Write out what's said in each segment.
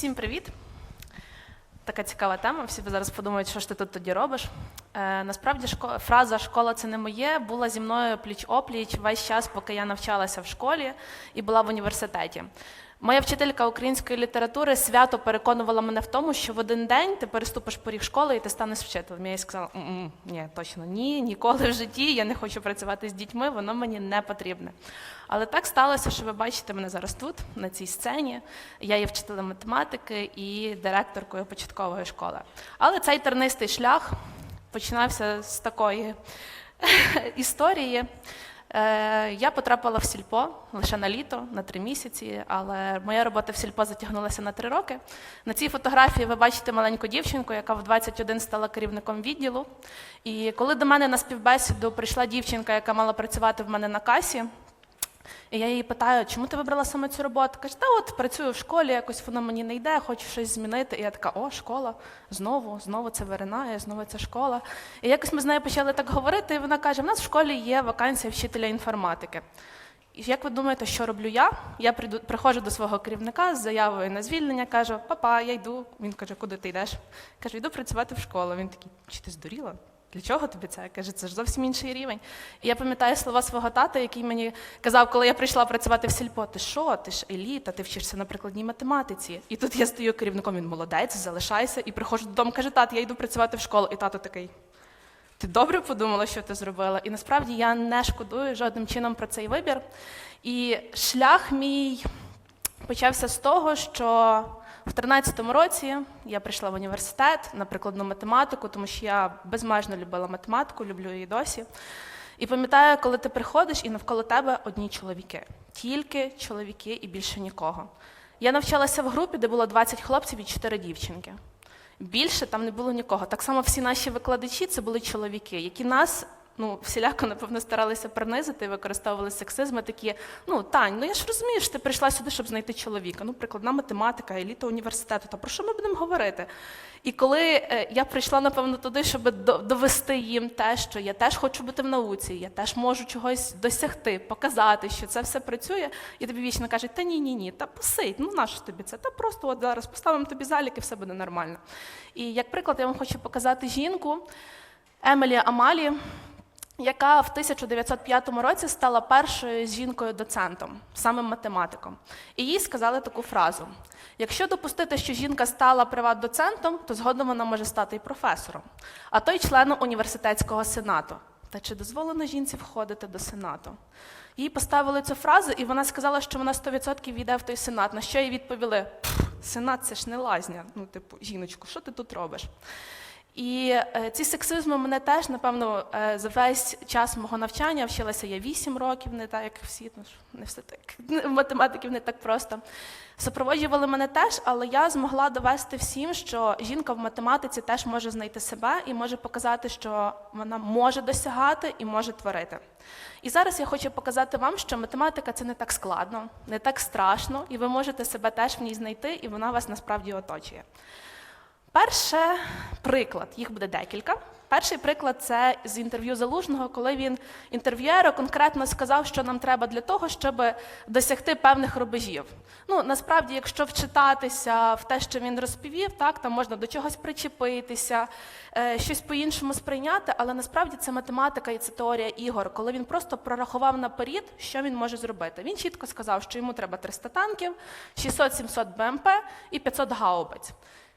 Всім привіт! Така цікава тема. Всі зараз подумають, що ж ти тут тоді робиш. Е, насправді, фраза школа це не моє була зі мною пліч опліч весь час, поки я навчалася в школі і була в університеті. Моя вчителька української літератури свято переконувала мене в тому, що в один день ти переступиш поріг школи і ти станеш вчителем. Я їй сказала, «М-м, ні, точно ні, ніколи в житті я не хочу працювати з дітьми, воно мені не потрібне. Але так сталося, що ви бачите мене зараз тут, на цій сцені. Я є вчителем математики і директоркою початкової школи. Але цей тернистий шлях починався з такої історії. Е, Я потрапила в сільпо лише на літо, на три місяці, але моя робота в сільпо затягнулася на три роки. На цій фотографії ви бачите маленьку дівчинку, яка в 21 стала керівником відділу. І коли до мене на співбесіду прийшла дівчинка, яка мала працювати в мене на касі, і я її питаю, чому ти вибрала саме цю роботу? Каже, та от працюю в школі, якось воно мені не йде, хочу щось змінити. І я така, о, школа, знову, знову це виринає, знову це школа. І якось ми з нею почали так говорити, і вона каже: в нас в школі є вакансія вчителя інформатики. І як ви думаєте, що роблю я? Я прийду, приходжу до свого керівника з заявою на звільнення, кажу, папа, я йду. Він каже, куди ти йдеш? Кажу, йду працювати в школу. Він такий, чи ти здуріла? Для чого тобі це? Каже, це ж зовсім інший рівень. І я пам'ятаю слова свого тата, який мені казав, коли я прийшла працювати в сільпо, ти що, ти ж еліта, ти вчишся на прикладній математиці. І тут я стою керівником, він молодець, залишайся, і приходжу додому, каже, тат, я йду працювати в школу. І тато такий. Ти добре подумала, що ти зробила? І насправді я не шкодую жодним чином про цей вибір. І шлях мій почався з того, що в 13-му році я прийшла в університет на прикладну математику, тому що я безмежно любила математику, люблю її досі. І пам'ятаю, коли ти приходиш і навколо тебе одні чоловіки, тільки чоловіки і більше нікого. Я навчалася в групі, де було 20 хлопців і 4 дівчинки. Більше там не було нікого. Так само всі наші викладачі це були чоловіки, які нас ну, всіляко, напевно, старалися принизити і використовували сексизми такі: ну, Тань, ну я ж розумію, що ти прийшла сюди, щоб знайти чоловіка. Ну, прикладна математика, еліта університету. Та про що ми будемо говорити? І коли е, я прийшла, напевно, туди, щоб довести їм те, що я теж хочу бути в науці, я теж можу чогось досягти, показати, що це все працює, і тобі вічно кажуть, та ні, ні, ні, та посидь, ну нащо тобі це? Та просто от зараз поставимо тобі залік і все буде нормально. І як приклад, я вам хочу показати жінку Емелі Амалі, яка в 1905 році стала першою жінкою-доцентом, самим математиком. І їй сказали таку фразу: якщо допустити, що жінка стала приват-доцентом, то згодом вона може стати і професором, а то й членом університетського сенату. Та чи дозволено жінці входити до сенату? Їй поставили цю фразу, і вона сказала, що вона 100% війде в той сенат. На що їй відповіли: сенат це ж не лазня. Ну, типу, жіночку, що ти тут робиш? І е, ці сексизми мене теж, напевно, е, за весь час мого навчання вчилася я 8 років, не так, як всі, ну, не все так, математиків не так просто. Супроводжували мене теж, але я змогла довести всім, що жінка в математиці теж може знайти себе і може показати, що вона може досягати і може творити. І зараз я хочу показати вам, що математика це не так складно, не так страшно, і ви можете себе теж в ній знайти, і вона вас насправді оточує. Перше приклад, їх буде декілька. Перший приклад це з інтерв'ю Залужного, коли він інтерв'юеру конкретно сказав, що нам треба для того, щоб досягти певних рубежів. Ну насправді, якщо вчитатися в те, що він розповів, так там можна до чогось причепитися, е, щось по-іншому сприйняти, але насправді це математика і це теорія ігор, коли він просто прорахував наперед, що він може зробити. Він чітко сказав, що йому треба 300 танків, 600-700 БМП і 500 гаубиць.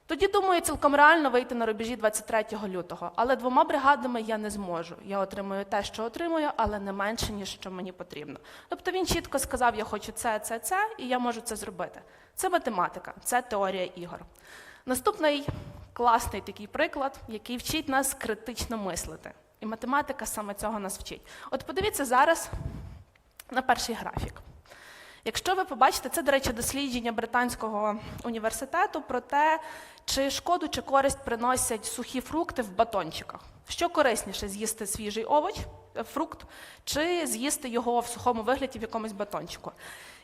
Тоді, думаю, цілком реально вийти на рубежі 23 лютого. Але двома бригадами я не зможу. Я отримую те, що отримую, але не менше, ніж що мені потрібно. Тобто він чітко сказав, я хочу це, це, це, і я можу це зробити. Це математика, це теорія ігор. Наступний класний такий приклад, який вчить нас критично мислити. І математика саме цього нас вчить. От подивіться зараз на перший графік. Якщо ви побачите, це, до речі, дослідження британського університету про те, чи шкоду чи користь приносять сухі фрукти в батончиках. Що корисніше з'їсти свіжий овоч, е, фрукт, чи з'їсти його в сухому вигляді в якомусь батончику.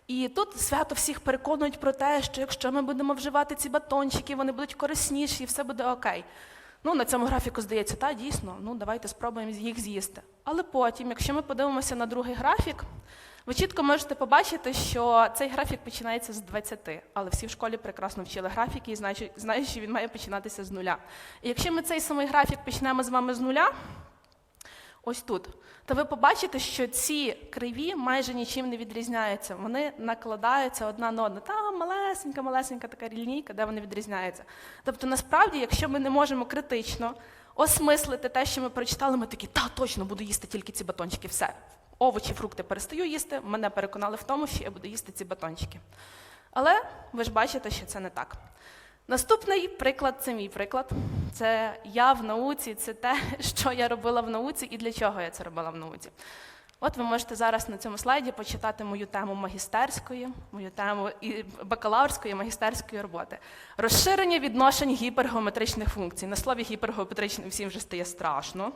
І тут свято всіх переконують про те, що якщо ми будемо вживати ці батончики, вони будуть корисніші і все буде окей. Ну, на цьому графіку здається, та дійсно, ну давайте спробуємо їх з'їсти. Але потім, якщо ми подивимося на другий графік, Ви чітко можете побачити, що цей графік починається з 20, але всі в школі прекрасно вчили графіки і знають, що він має починатися з нуля. І якщо ми цей самий графік почнемо з вами з нуля, ось тут, то ви побачите, що ці криві майже нічим не відрізняються. Вони накладаються одна на одну. Там малесенька, малесенька така лінійка, де вони відрізняються. Тобто, насправді, якщо ми не можемо критично осмислити те, що ми прочитали, ми такі, та точно буду їсти тільки ці батончики. Все. Овочі, фрукти перестаю їсти. Мене переконали в тому, що я буду їсти ці батончики. Але ви ж бачите, що це не так. Наступний приклад це мій приклад. Це я в науці, це те, що я робила в науці і для чого я це робила в науці. От ви можете зараз на цьому слайді почитати мою тему магістерської, мою тему і бакалаврської і магістерської роботи. Розширення відношень гіпергеометричних функцій. На слові гіпергеометричний всім вже стає страшно.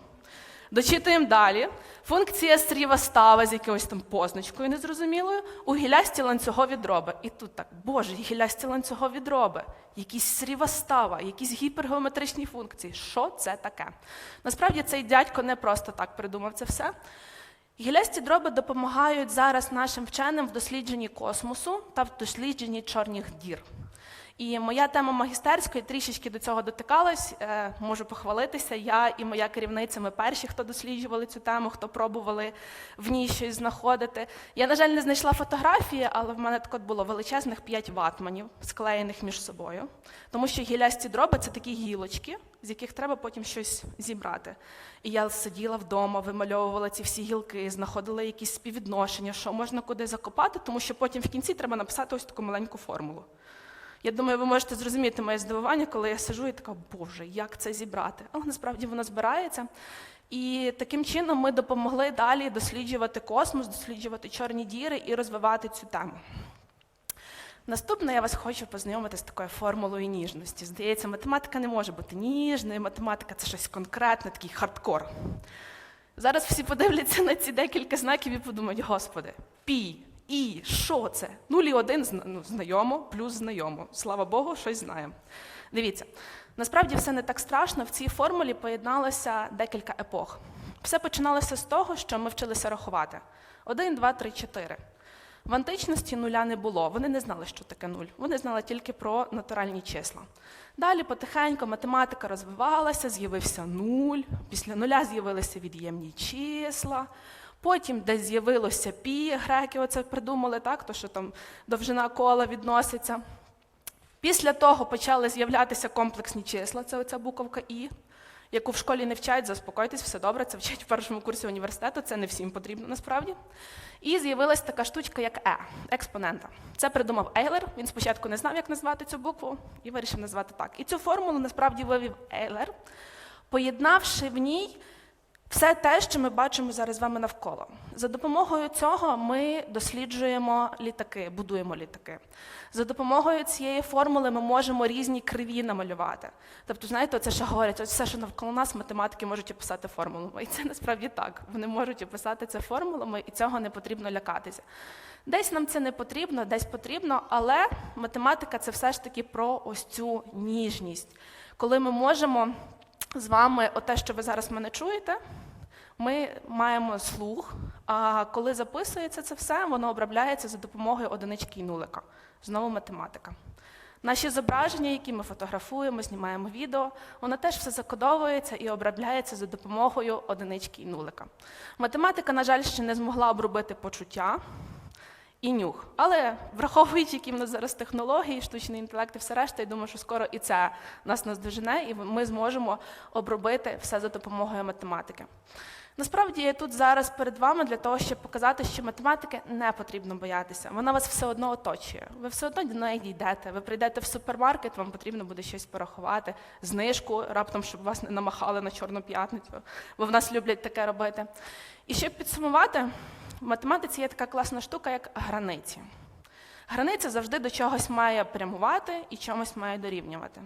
Дочитуємо далі. Функція срівостава з якоюсь там позначкою незрозумілою у гілясті ланцюгові дроби. І тут так, боже, гілясті ланцюгові дроби, якісь срівостава, якісь гіпергеометричні функції. Що це таке? Насправді цей дядько не просто так придумав це все. Гілясті дроби допомагають зараз нашим вченим в дослідженні космосу та в дослідженні чорних дір. І моя тема магістерської трішечки до цього дотикалась. Е, можу похвалитися. Я і моя керівниця, ми перші, хто досліджували цю тему, хто пробували в ній щось знаходити. Я, на жаль, не знайшла фотографії, але в мене так от було величезних 5 ватманів, склеєних між собою. Тому що гілясті дроби це такі гілочки, з яких треба потім щось зібрати. І я сиділа вдома, вимальовувала ці всі гілки, знаходила якісь співвідношення, що можна куди закопати, тому що потім в кінці треба написати ось таку маленьку формулу. Я думаю, ви можете зрозуміти моє здивування, коли я сижу і така, Боже, як це зібрати? Але насправді воно збирається. І таким чином ми допомогли далі досліджувати космос, досліджувати чорні діри і розвивати цю тему. Наступне я вас хочу познайомити з такою формулою ніжності. Здається, математика не може бути ніжною, математика це щось конкретне, такий хардкор. Зараз всі подивляться на ці декілька знаків і подумають, господи, пі, і що це? Нуль і один ну, знайомо, плюс знайомо. Слава Богу, щось знаємо. Дивіться, насправді все не так страшно. В цій формулі поєдналося декілька епох. Все починалося з того, що ми вчилися рахувати: один, два, три, чотири. В античності нуля не було. Вони не знали, що таке нуль. Вони знали тільки про натуральні числа. Далі потихеньку математика розвивалася, з'явився нуль. Після нуля з'явилися від'ємні числа. Потім десь з'явилося пі, греки оце придумали, так, то що там довжина кола відноситься. Після того почали з'являтися комплексні числа, це оця буковка І, яку в школі не вчать, заспокойтесь, все добре, це вчать в першому курсі університету, це не всім потрібно насправді. І з'явилась така штучка, як Е, експонента. Це придумав Ейлер. Він спочатку не знав, як назвати цю букву, і вирішив назвати так. І цю формулу насправді вивів Ейлер, поєднавши в ній все те, що ми бачимо зараз з вами навколо. За допомогою цього ми досліджуємо літаки, будуємо літаки. За допомогою цієї формули ми можемо різні криві намалювати. Тобто, знаєте, це що говорять, ось все, що навколо нас, математики можуть описати формулами. І це насправді так. Вони можуть описати це формулами, і цього не потрібно лякатися. Десь нам це не потрібно, десь потрібно, але математика це все ж таки про ось цю ніжність, коли ми можемо з вами, оте, що ви зараз мене чуєте, ми маємо слух, а коли записується це все, воно обробляється за допомогою одинички і нулика. Знову математика. Наші зображення, які ми фотографуємо, знімаємо відео, воно теж все закодовується і обробляється за допомогою одинички і нулика. Математика, на жаль, ще не змогла обробити почуття і нюх. Але враховуючи, які в нас зараз технології, штучний інтелект і все решта, я думаю, що скоро і це нас наздожене, і ми зможемо обробити все за допомогою математики. Насправді я тут зараз перед вами для того, щоб показати, що математики не потрібно боятися. Вона вас все одно оточує. Ви все одно до неї дійдете. Ви прийдете в супермаркет, вам потрібно буде щось порахувати, знижку, раптом, щоб вас не намахали на чорну п'ятницю, бо в нас люблять таке робити. І щоб підсумувати, в математиці є така класна штука, як границі. Границя завжди до чогось має прямувати і чомусь має дорівнювати.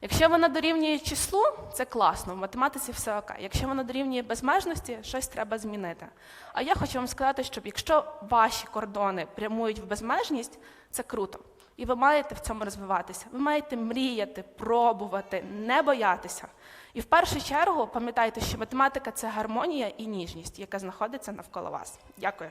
Якщо вона дорівнює числу, це класно, в математиці все окей. Якщо вона дорівнює безмежності, щось треба змінити. А я хочу вам сказати, що якщо ваші кордони прямують в безмежність, це круто. І ви маєте в цьому розвиватися. Ви маєте мріяти, пробувати, не боятися. І в першу чергу пам'ятайте, що математика це гармонія і ніжність, яка знаходиться навколо вас. Дякую.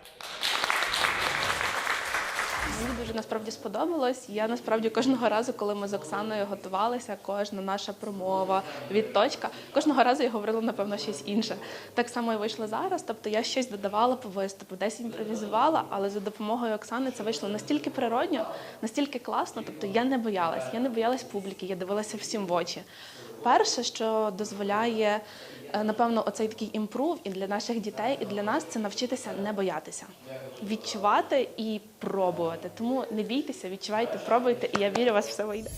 Мені дуже насправді сподобалось. Я насправді кожного разу, коли ми з Оксаною готувалися, кожна наша промова, відточка, кожного разу я говорила, напевно, щось інше. Так само і вийшло зараз. Тобто я щось додавала по виступу, десь імпровізувала, але за допомогою Оксани це вийшло настільки природньо, настільки класно. Тобто я не боялась, я не боялась публіки, я дивилася всім в очі. Перше, що дозволяє, е, напевно, оцей такий імпрув і для наших дітей, і для нас це навчитися не боятися, відчувати і пробувати. Тому не бійтеся, відчувайте, пробуйте, і я вірю, у вас все вийде.